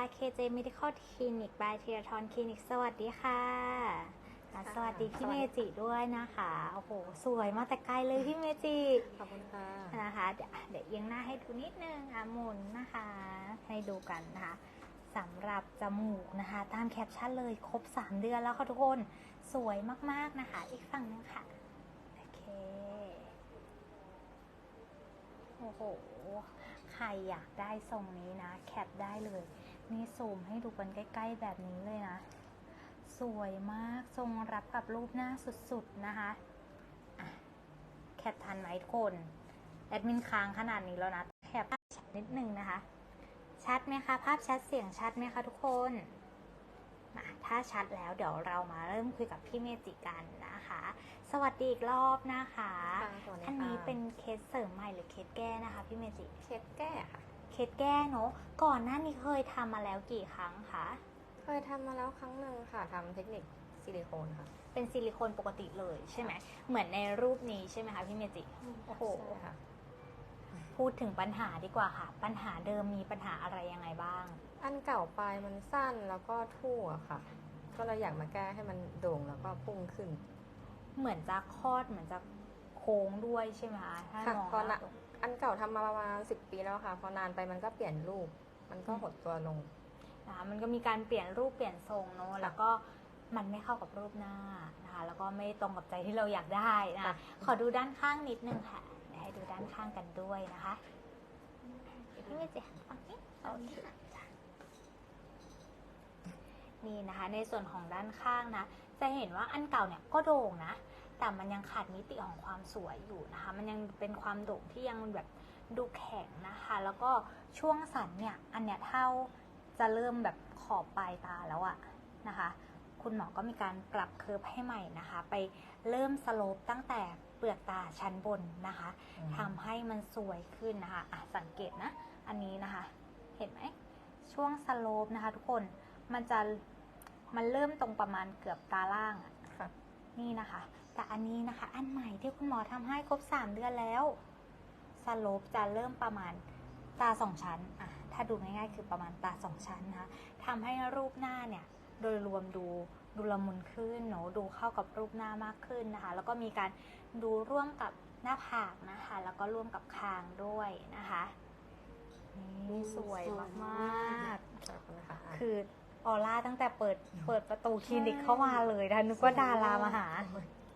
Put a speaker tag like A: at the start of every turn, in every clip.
A: YKJ Medical Clinic by ทีราทอนคลินิกสวัสดีค่ะอะ สวัสดีพี่เมจิด้วยนะคะ โอ้โห สวยมาแต่ไกลเลยพี่เมจิ
B: ขอบคุณค่ะ
A: นะคะเดี๋ยวเดี๋ยวเอียงหน้าให้ดูนิดนึงอะหมุนนะคะ ให้ดูกันนะคะสำหรับจมูกนะคะ ตามแคปชั่นเลยครบ 3 เดือนแล้วค่ะทุกคน สวยมากๆนะคะ อีกฝั่งหนึงค่ะโอเคโอ้โห ใครอยากได้ทรงนี้นะ แคปได้เลย นี่ซูมให้ดูกันใกล้ ๆ แบบนี้เลยนะ สวยมากทรงรับกับรูปหน้าสุดๆนะคะอะแคปทันไหมทุกคนแอดมินค้างขนาดนี้แล้วนะแคปชัดนิดนึงนะคะ ชัดไหมคะ ภาพชัดเสียงชัดไหมคะทุกคนมาถ้าชัดแล้วเดี๋ยวเรามาเริ่มคุยกับพี่เมจิกันนะคะ สวัสดีอีกรอบนะคะ
B: ค่ะสวัสดีค่ะ
A: อันนี้เป็นเคสเสริมใหม่หรือเคสแก้นะคะพี่เมจิ
B: เคสแก้ค่ะ
A: เคสแก้เนาะก่อนหน้านี้เคยทำมาแล้วกี่ครั้งคะ
B: เคยทำมาแล้วครั้งหนึ่งค่ะทำเทคนิคซิลิโคนค่ะ
A: เป็นซิลิโคนปกติเลยใช่ไหมเหมือนในรูปนี้ใช่ไหมคะพี่เมจิโอ้โห
B: ใช่ค่ะ
A: พูดถึงปัญหาดีกว่าค่ะ ปัญหาเดิมมีปัญหาอะไรยังไงบ้าง
B: อันเก่าไปมันสั้นแล้วก็ทั่วค่ะ ก็เลยอยากมาแก้ให้มันโด่งแล้วก็พุ่งขึ้น
A: เหมือนจะคลอดเหมือนจะโค้งด้วยใช่ไหมคะถ้า
B: ค่ะ
A: มอง
B: พ อนะ
A: ภาพ
B: อันเก่าทำมาประมาณสิบปีแล้วค่ะพอนานไปมันก็เปลี่ยนรูป มันก็หดตัวลง
A: นะคะมันก็มีการเปลี่ยนรูปเปลี่ยนทรงเนาะแล้วก็มันไม่เข้ากับรูปหน้านะคะแล้วก็ไม่ตรงกับใจที่เราอยากได้นะ
B: ค่ะ
A: ขอดูด้านข้างนิดนึงค่ะเดี๋ยวให้ดูด้านข้างกันด้วยนะคะเดี๋ยวพี่เมจิหันฝั่งนี้โอเคจ้ะนี่นะคะ ในส่วนของด้านข้างนะ จะเห็นว่าอันเก่าเนี่ยก็โด่งนะ แต่มันยังขาดมิติของความสวยอยู่นะคะ มันยังเป็นความโด่งที่ยังแบบดูแข็งนะคะ แล้วก็ช่วงสันเนี่ยอันเนี้ยเท่าจะเริ่มแบบขอบปลายตาแล้วอะนะคะ คุณหมอก็มีการปรับเคิร์ฟให้ใหม่นะคะ ไปเริ่มสโลปตั้งแต่เปลือกตาชั้นบนนะคะทำให้มันสวยขึ้นนะคะอะสังเกตนะ อันนี้นะคะ เห็นไหมช่วงสโลปนะคะ ทุกคนมันจะมันเริ่มตรงประมาณเกือบตาล่างอะ
B: ค่ะ
A: นี่นะคะ แต่อันนี้นะคะ อันใหม่ที่คุณหมอทำให้ครบ 3 เดือนแล้วสโลปจะเริ่มประมาณตาสองชั้นอะถ้าดูง่ายๆ คือประมาณตาสองชั้นนะคะทำให้รูปหน้าเนี่ย โดยรวมดูดูละมุนขึ้นเนอะดูเข้ากับรูปหน้ามากขึ้นนะคะ แล้วก็มีการดูร่วมกับหน้าผากนะคะ แล้วก็ร่วมกับคางด้วยนะคะนี่สวยมากๆ
B: ขอบคุณค่ะ
A: คือออร่าตั้งแต่เปิดเปิดประตูคลินิกเข้ามาเลยนะนึกว่าดารามาหา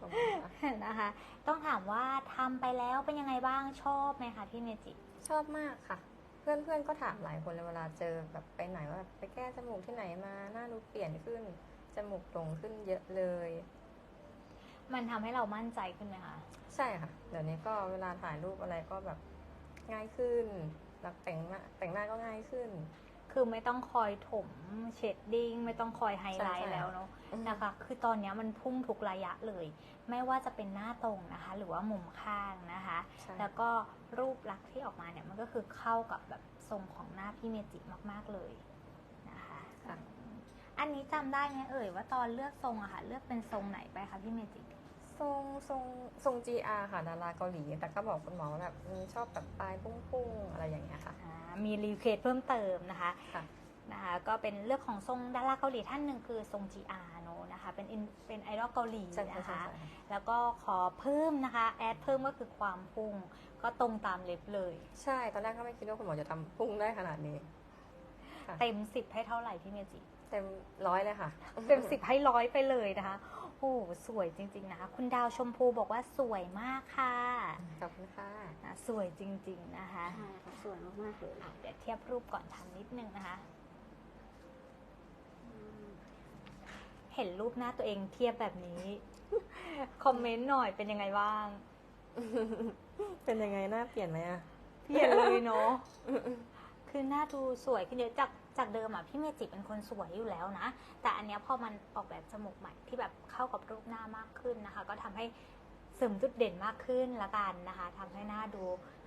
B: ขอบคุณค่ะ
A: นะคะ ต้องถามว่าทำไปแล้วเป็นยังไงบ้างชอบไหมคะพี่เมจิ
B: ชอบมากค่ะเพื่อนเพื่อนๆก็ถามหลายคนเลยเวลาเจอแบบไปไหนว่าไปแก้จมูกที่ไหนมาหน้าดูเปลี่ยนขึ้นจมูกโด่งขึ้นเยอะเลย
A: มันทำให้เรามั่นใจขึ้นไหมคะ
B: ใช่ค่ะ เดี๋ยวนี้ก็เวลาถ่ายรูปอะไรก็แบบง่ายขึ้นแล้วแต่งหน้าแต่งหน้าก็ง่ายขึ้น
A: คือไม่ต้องคอยถมเชดดิ้งไม่ต้องคอยไฮไล
B: ใช่
A: ท์
B: ใช่
A: แล้วเนาะนะคะ คือตอนเนี้ยมันพุ่งทุกระยะเลย ไม่ว่าจะเป็นหน้าตรงนะคะ หรือว่ามุมข้างนะคะ
B: ใช่
A: แล้วก็รูปลักษณ์ที่ออกมาเนี่ยมันก็คือเข้ากับแบบทรงของหน้าพี่เมจิมาก ๆเลยนะคะ
B: ค่ะ
A: อันนี้จำได้ไหมเอ่ยว่าตอนเลือกทรงอะค่ะ เลือกเป็นทรงไหนไปคะพี่เมจิ
B: ทรงทรงทรง GR ค่ะดาราเกาหลี แต่ก็บอกคุณหมอว่าแบบอืมชอบแบบปลายปุ้งๆอะไรอย่างเงี้ยค่ะ
A: อ่ามีรีเควสเพิ่มเติมนะคะ
B: ค่ะ
A: นะคะก็เป็นเลือกของทรงดาราเกาหลีท่านหนึ่งคือทรง GR เนอะนะคะเป็น in- เป็นไอดอลเกาหลี
B: ใช่ใช่
A: นะ
B: ใช่
A: คะ
B: ใช่
A: แล้วก็ขอเพิ่มนะคะแอดเพิ่มก็คือความพุ่งก็ตรงตามเล็บเลย
B: ใช่ ตอนแรกก็ไม่คิดว่าคุณหมอจะทำพุ่งได้ขนาดนี้ ค่ะ
A: เต็มสิบให้เท่าไหร่พี่เมจิ
B: เต็มร้อยเลยค่ะ
A: เต็มสิบให้ร้อยไปเลยนะคะ โอ้โหสวยจริง ๆ นะคะ คุณดาวชมพูบอกว่าสวยมากค่ะ
B: ขอบคุณค่ะ
A: นะสวยจริง ๆ นะคะ
C: ใช่ค่ะสวยมากๆเลย
A: อะเดี๋ยวเทียบรูปก่อนทำนิดนึงนะคะ
C: อืม
A: เห็นรูปหน้าตัวเองเทียบแบบนี้ คอมเมนต์หน่อยเป็นยังไงบ้าง
B: เป็นยังไงหน้าเปลี่ยนไหมอะ
A: เปลี่ยนเลยเนาะ คือหน้าดูสวยขึ้นเยอะจาก จากเดิมอะพี่เมจิเป็นคนสวยอยู่แล้วนะ แต่อันเนี้ยพอมันออกแบบจมูกใหม่ที่แบบเข้ากับรูปหน้ามากขึ้นนะคะ ก็ทำให้เสริมจุดเด่นมากขึ้นละกันนะคะทำให้หน้าดู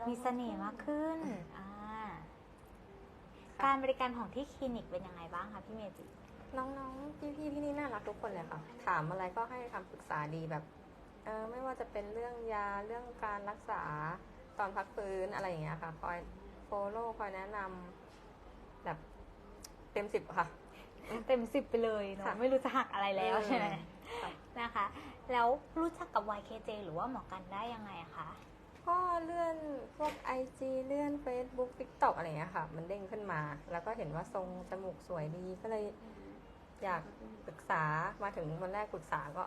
A: มีเสน่ห์มากขึ้นอ่าการบริการของที่คลินิกเป็นยังไงบ้างคะพี่เมจิ
B: น้องๆ พี่ๆที่นี่น่ารักทุกคนเลยค่ะ ถามอะไรก็ให้คำปรึกษาดีแบบเออไม่ว่าจะเป็นเรื่องยาเรื่องการรักษาตอนพักฟื้นอะไรอย่างเงี้ยค่ะ คอยโฟโล่คอยแนะนำแบบ เต็มสิบค่ะ
A: เต็มสิบไปเลยเนาะ
B: ค่ะ
A: ไม่รู้จะหักอะไรแล้ว
B: อืม
A: ใช่ไหม
B: ค่ะ
A: นะคะ แล้วรู้จักกับ YKJ หรือว่าหมอกันได้ยังไงอะคะ
B: ก็เลื่อนพวก IG เลื่อน Facebook TikTok อะไรเงี้ยค่ะ มันเด้งขึ้นมา แล้วก็เห็นว่าทรงจมูกสวยดีก็เลยอยากปรึกษามาถึงวันแรกปรึกษาก็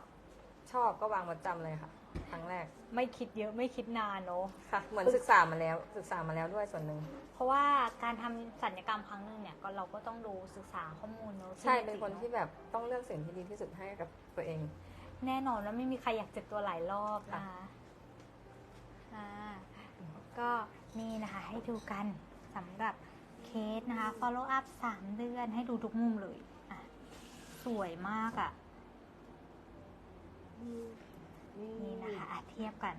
B: ชอบก็วางประจำเลยค่ะ ครั้งแรก
A: ไม่คิดเยอะไม่คิดนานเนาะ
B: ค่ะ เหมือนศึกษามาแล้วศึกษามาแล้วด้วยส่วนหนึ่ง
A: เพราะว่าการทำสัญญกรรมครั้งหนึ่งเนี่ยก็เราก็ต้องดูศึกษาข้อมูลเนาะ
B: ใช่
A: ที่
B: เป็นคน
A: อะ
B: ที่แบบต้องเลือกสิ่งที่ดีที่สุดให้กับตัวเอง
A: แน่นอนว่าไม่มีใครอยากเจ็บตัวหลายรอบนะคะอ่าก็นี่นะคะให้ดูกันสำหรับเคสนะคะ follow up 3 เดือนให้ดูทุกมุมเลยอะสวยมากอะ่ะ นี่นะคะอะเทียบกัน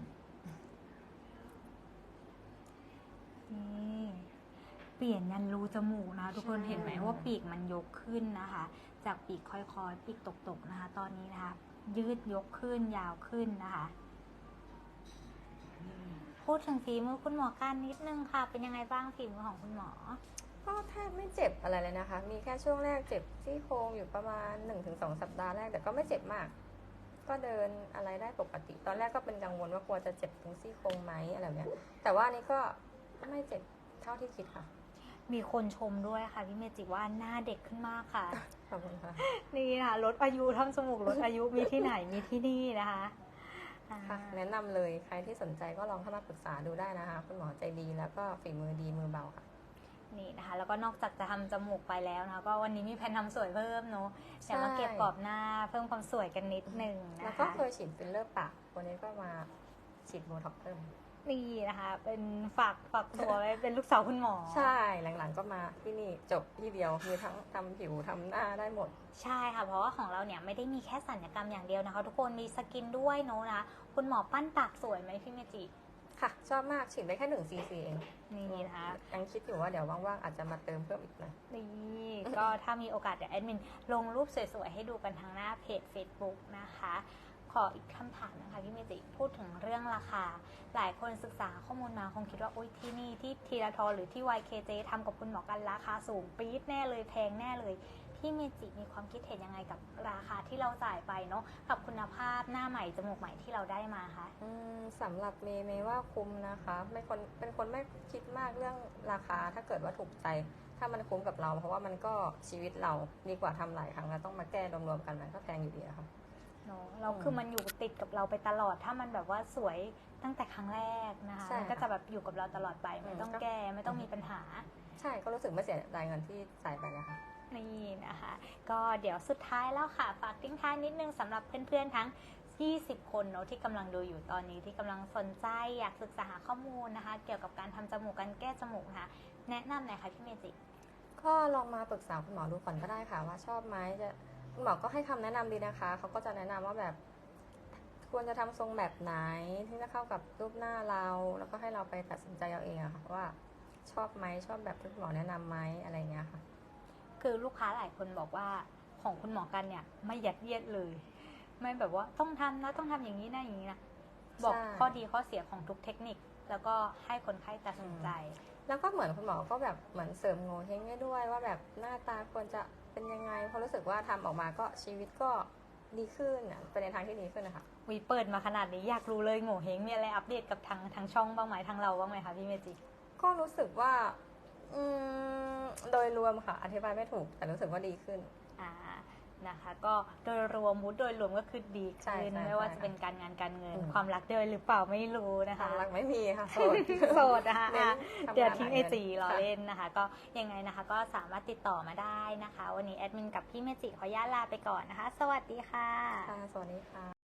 A: นี่เปลี่ยนยันรูจมูกนะทุกคน
B: ใช่
A: เห็นไหมว่าปีกมันยกขึ้นนะคะ จากปีกค่อยๆ ปีกตกๆนะคะ ตอนนี้นะคะ ยืดยกขึ้นยาวขึ้นนะคะพูดถึงฝีมือคุณหมอการนิดนึงค่ะ เป็นยังไงบ้างฝีมือของคุณหมอ
B: ก็แทบไม่เจ็บอะไรเลยนะคะ มีแค่ช่วงแรกเจ็บที่โครงอยู่ประมาณ 1-2 สัปดาห์แรก แต่ก็ไม่เจ็บมาก ก็เดินอะไรได้ปกติ ตอนแรกก็เป็นกังวลว่ากลัวจะเจ็บตรงซี่โครงไหมอะไรแบบเนี้ย แต่ว่าอันนี้ก็ไม่เจ็บเท่าที่คิดค่ะ
A: มีคนชมด้วยค่ะพี่เมจิว่าหน้าเด็กขึ้นมากค่ะ
B: ขอบคุณค่ะ
A: นี่นะคะลดอายุทำจมูกลดอายุมีที่ไหนมีที่นี่นะคะอ่า
B: ค่ะแนะนำเลยใครที่สนใจก็ลองเข้ามาปรึกษาดูได้นะคะ คุณหมอใจดีแล้วก็ฝีมือดีมือเบาค่ะ
A: นี่นะคะ แล้วก็นอกจากจะทำจมูกไปแล้วนะคะ ก็วันนี้มีแผนทำสวยเพิ่มเนาะ
B: ใช่
A: จะมาเก็บกรอบหน้าเพิ่มความสวยกันนิดหนึ่ง
B: แล้
A: นะ
B: วก็
A: คะ
B: เคยฉีดฟิลเลอร์ปากวันนี้ก็มาฉีดโบท็อกซ์เพิ่ม
A: นี่นะคะ เป็นฝากฝากตัวไว้เป็นลูกสาวคุณหมอ
B: ใช่หลังๆก็มาที่นี่จบที่เดียวมีทั้งทำผิวทำหน้าได้หมด
A: ใช่ค่ะ เพราะว่าของเราเนี่ยไม่ได้มีแค่สัญญกรรมอย่างเดียวนะคะ ทุกคนมีสกินด้วยเนาะนะคุณหมอปั้นปากสวยไหมพี่เมจิ
B: ค่ะ ชอบมากฉีดได้แค่หนึ่งซีซีเอง
A: นี่นะคะ
B: ยังคิดอยู่ว่าเดี๋ยวว่างๆ อาจจะมาเติมเพิ่มอีกหน่อย
A: นี่ก็ถ้ามีโอกาสเดี๋ยวแอดมินลงรูปสวยๆ ให้ดูกันทางหน้าเพจ Facebook นะคะ ขออีกคำถามนะคะพี่เมจิพูดถึงเรื่องราคา หลายคนศึกษาข้อมูลมาคงคิดว่าโอ๊ยที่นี่ที่ทีราทอหรือที่ YKJ ทำกับคุณหมอกันราคาสูงปี๊ดแน่เลยแพงแน่เลย พี่เมจิมีความคิดเห็นยังไงกับราคาที่เราจ่ายไปเนาะกับคุณภาพหน้าใหม่จมูกใหม่ที่เราได้มาคะ
B: อืมสำหรับเมย์เมย์ว่าคุ้มนะคะไม่คนเป็นคนไม่คิดมากเรื่องราคาถ้าเกิดว่าถูกใจ ถ้ามันคุ้มกับเรา เพราะว่ามันก็ชีวิตเราดีกว่าทำหลายครั้งแล้วต้องมาแก้รวมๆกันมันก็แพงอยู่ดีอะค่ะ
A: เนาะเรา
B: อืม
A: คือมันอยู่ติดกับเราไปตลอด ถ้ามันแบบว่าสวยตั้งแต่ครั้งแรกนะคะ
B: ใช่
A: มันก็จะแบบอยู่กับเราตลอดไปไม่ต้อง
B: อืม
A: แก้ไม่ต้องมีปัญหา
B: ใช่ก็รู้สึกไม่เสียดายเงินที่จ่ายไปเลยค่ะ
A: นี่นะคะ ก็เดี๋ยวสุดท้ายแล้วค่ะ ฝากทิ้งท้ายนิดนึงสำหรับเพื่อนๆทั้ง 20 คนเนาะที่กำลังดูอยู่ตอนนี้ที่กำลังสนใจอยากศึกษาหาข้อมูลนะคะ เกี่ยวกับการทำจมูกการแก้จมูกนะคะแนะนำหน่อยค่ะพี่เมจิ
B: ก็ลองมาปรึกษาคุณหมอดูก่อนก็ได้ค่ะ ว่าชอบไหมจะคุณหมอก็ให้คำแนะนำดีนะคะเขาก็จะแนะนำว่าแบบควรจะทำทรงแบบไหนที่จะเข้ากับรูปหน้าเรา แล้วก็ให้เราไปตัดสินใจเอาเองอะค่ะว่าชอบไหมชอบแบบที่คุณหมอแนะนำไหมอะไรเงี้ยค่ะ
A: คือลูกค้าหลายคนบอกว่าของคุณหมอกันเนี่ยไม่ยัดเยียดเลย ไม่แบบว่าต้องทำนะต้องทำอย่างนี้นะอย่างนี้นะบอก
B: ใช่
A: ข้อดีข้อเสียของทุกเทคนิค แล้วก็ให้คนไข้ตัดสินใจ
B: แล้วก็เหมือนคุณหมอก็แบบเหมือนเสริมโงเฮงให้ด้วยว่าแบบหน้าตาควรจะเป็นยังไงเพราะรู้สึกว่าทำออกมาก็ชีวิตก็ดีขึ้นอะไปในทางที่ดีขึ้นนะคะ
A: วีเปิดมาขนาดนี้อยากรู้เลยโง่เฮงมีอะไรอัปเดตกับทางทางช่องบ้างไหมทางเราบ้างไหมคะพี่เมจิ
B: ก็รู้สึกว่า อืมโดยรวมค่ะ อธิบายไม่ถูก แต่รู้สึกว่าดีขึ้น
A: อ่านะคะ ก็โดยรวมมูดโดยรวมก็คือดี
B: ใช่
A: ขึ้น
B: ใช่
A: ไม่ว่า
B: ใช่
A: จะเป็นการงานการเงิน
B: อืม
A: ความรักด้วยหรือเปล่าไม่รู้นะ
B: ค
A: คะ
B: วามรักไม่มีค่ะโสด
A: โสดนะคะ
B: เน้น
A: อะ
B: ทำงาน
A: เดี๋ยวทิ้งไอ
B: หาเงิน
A: จีรอ
B: ค่ะ
A: เล่นนะคะ ก็ยังไงนะคะก็สามารถติดต่อมาได้นะคะ วันนี้แอดมินกับพี่เมจิขออนุญาตลาไปก่อนนะคะ สวัสดีค่ะ
B: ค่ะสวัสดีค่ะ